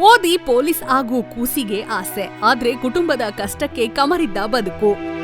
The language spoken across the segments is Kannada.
ಓದಿ ಪೊಲೀಸ್ ಆಗೋ ಕೂಸಿಗೆ ಆಸೆ. ಆದ್ರೆ ಕುಟುಂಬದ ಕಷ್ಟಕ್ಕೆ ಕಮರಿದ್ದ ಬದುಕು.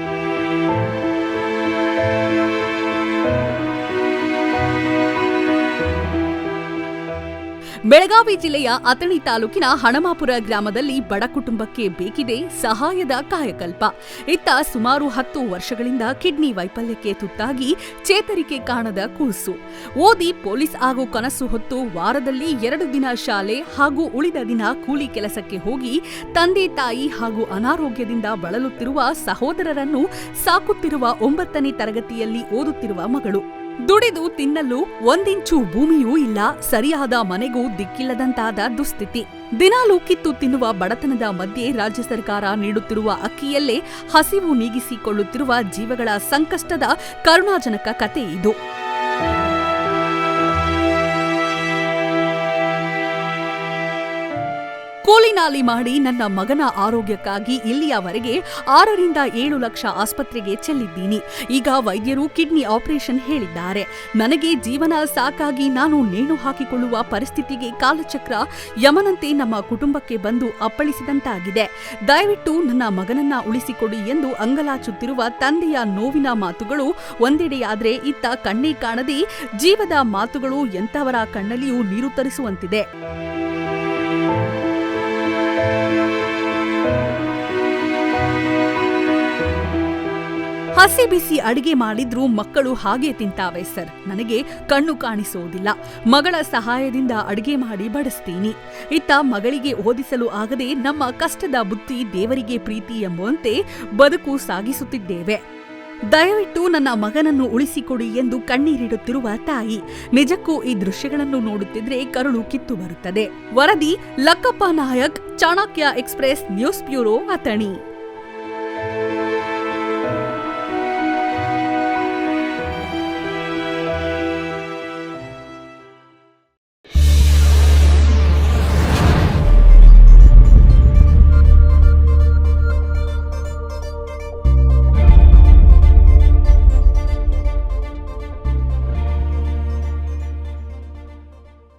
ಬೆಳಗಾವಿ ಜಿಲ್ಲೆಯ ಅಥಣಿ ತಾಲೂಕಿನ ಹಣಮಾಪುರ ಗ್ರಾಮದಲ್ಲಿ ಬಡ ಕುಟುಂಬಕ್ಕೆ ಬೇಕಿದೆ ಸಹಾಯದ ಕಾಯಕಲ್ಪ. ಇತ್ತ ಸುಮಾರು ಹತ್ತು ವರ್ಷಗಳಿಂದ ಕಿಡ್ನಿ ವೈಫಲ್ಯಕ್ಕೆ ತುತ್ತಾಗಿ ಚೇತರಿಕೆ ಕಾಣದ ಕೂಸು. ಓದಿ ಪೊಲೀಸ್ ಆಗೋ ಕನಸು ಹೊತ್ತು ವಾರದಲ್ಲಿ ಎರಡು ದಿನ ಶಾಲೆ ಹಾಗೂ ಉಳಿದ ದಿನ ಕೂಲಿ ಕೆಲಸಕ್ಕೆ ಹೋಗಿ ತಂದೆ ತಾಯಿ ಹಾಗೂ ಅನಾರೋಗ್ಯದಿಂದ ಬಳಲುತ್ತಿರುವ ಸಹೋದರರನ್ನು ಸಾಕುತ್ತಿರುವ ಒಂಬತ್ತನೇ ತರಗತಿಯಲ್ಲಿ ಓದುತ್ತಿರುವ ಮಗಳು. ದುಡಿದು ತಿನ್ನಲು ಒಂದಿಂಚು ಭೂಮಿಯೂ ಇಲ್ಲ, ಸರಿಯಾದ ಮನೆಗೂ ದಿಕ್ಕಿಲ್ಲದಂತಾದ ದುಸ್ಥಿತಿ. ದಿನಾಲೂ ಕಿತ್ತು ತಿನ್ನುವ ಬಡತನದ ಮಧ್ಯೆ ರಾಜ್ಯ ಸರ್ಕಾರ ನೀಡುತ್ತಿರುವ ಅಕ್ಕಿಯಲ್ಲೇ ಹಸಿವು ನೀಗಿಸಿಕೊಳ್ಳುತ್ತಿರುವ ಜೀವಗಳ ಸಂಕಷ್ಟದ ಕರುಣಾಜನಕ ಕತೆ ಇದು. ಕೂಲಿನಾಲಿ ಮಾಡಿ ನನ್ನ ಮಗನ ಆರೋಗ್ಯಕ್ಕಾಗಿ ಇಲ್ಲಿಯವರೆಗೆ ಆರರಿಂದ ಏಳು ಲಕ್ಷ ಆಸ್ಪತ್ರೆಗೆ ಚೆಲ್ಲಿದ್ದೀನಿ. ಈಗ ವೈದ್ಯರು ಕಿಡ್ನಿ ಆಪರೇಷನ್ ಹೇಳಿದ್ದಾರೆ. ನನಗೆ ಜೀವನ ಸಾಕಾಗಿ ನಾನು ನೇಣು ಹಾಕಿಕೊಳ್ಳುವ ಪರಿಸ್ಥಿತಿಗೆ ಕಾಲಚಕ್ರ ಯಮನಂತೆ ನಮ್ಮ ಕುಟುಂಬಕ್ಕೆ ಬಂದು ಅಪ್ಪಳಿಸಿದಂತಾಗಿದೆ. ದಯವಿಟ್ಟು ನನ್ನ ಮಗನನ್ನ ಉಳಿಸಿಕೊಡಿ ಎಂದು ಅಂಗಲಾಚುತ್ತಿರುವ ತಂದೆಯ ನೋವಿನ ಮಾತುಗಳು ಒಂದೆಡೆಯಾದರೆ ಇತ್ತ ಕಣ್ಣೇ ಕಾಣದೆ ಜೀವದ ಮಾತುಗಳು ಎಂಥವರ ಕಣ್ಣಲ್ಲಿಯೂ ನೀರು ತರಿಸುವಂತಿದೆ. ಹಸಿ ಬಿಸಿ ಅಡಿಗೆ ಮಾಡಿದ್ರೂ ಮಕ್ಕಳು ಹಾಗೆ ತಿಂತಾವೆ ಸರ್. ನನಗೆ ಕಣ್ಣು ಕಾಣಿಸೋದಿಲ್ಲ. ಮಗಳ ಸಹಾಯದಿಂದ ಅಡಿಗೆ ಮಾಡಿ ಬಡಿಸ್ತೀನಿ. ಇತ್ತ ಮಗಳಿಗೆ ಓದಿಸಲು ಆಗದೆ ನಮ್ಮ ಕಷ್ಟದ ಬುತ್ತಿ ದೇವರಿಗೆ ಪ್ರೀತಿ ಎಂಬುವಂತೆ ಬದುಕು ಸಾಗಿಸುತ್ತಿದ್ದೇವೆ. ದಯವಿಟ್ಟು ನನ್ನ ಮಗನನ್ನು ಉಳಿಸಿಕೊಡಿ ಎಂದು ಕಣ್ಣೀರಿಡುತ್ತಿರುವ ತಾಯಿ. ನಿಜಕ್ಕೂ ಈ ದೃಶ್ಯಗಳನ್ನು ನೋಡುತ್ತಿದ್ರೆ ಕರುಳು ಕಿತ್ತು ಬರುತ್ತದೆ. ವರದಿ Lakkappa Nayak, Chanakya express, news bureau Athani.